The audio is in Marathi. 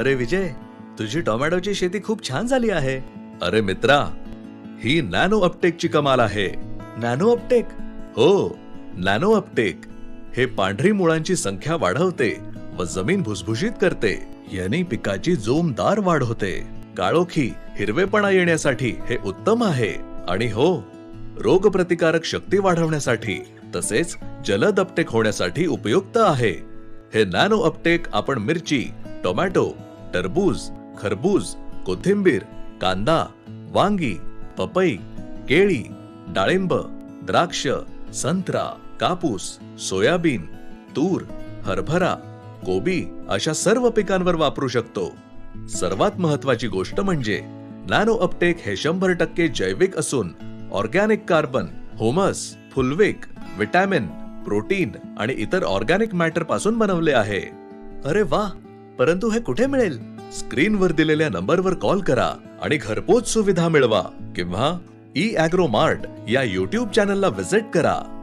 अरे विजय तुझी टोमॅटोची शेती खूप छान झाली आहे. अरे मित्रा ही नॅनो अपटेकची कमाल आहे. Nano uptake? हो नॅनो अपटेक. हे पांढरी मुळांची संख्या वाढवते व जमीन भुसभुशीत करते. याने पिकाची जोमदार वाढ होते. काळोखी हिरवेपणा येण्यासाठी हे उत्तम आहे. आणि हो रोग प्रतिकारक शक्ती वाढवण्यासाठी तसेच जलद अपटेक होण्यासाठी उपयुक्त आहे. हे नॅनो अपटेक आपण मिरची टोमॅटो टरबूज खरबूज कोथिंबीर कांदा वांगी पपई केळी डाळिंब द्राक्ष संत्रा कापूस सोयाबीन तूर हरभरा कोबी अशा सर्व पिकांवर वापरू शकतो. सर्वात महत्वाची गोष्ट म्हणजे नॅनो अपटेक हे शंभर टक्के जैविक असून organic carbon humus fulvic vitamin protein आणि इतर ऑर्गॅनिक मॅटरपासून बनवले आहे. अरे वा परंतु हे कुठे मिळेल? स्क्रीनवर दिलेल्या नंबरवर कॉल करा आणि घरपोच सुविधा मिळवा. किंवा ई अॅग्रो मार्ट या युट्यूब चॅनलला व्हिजिट करा.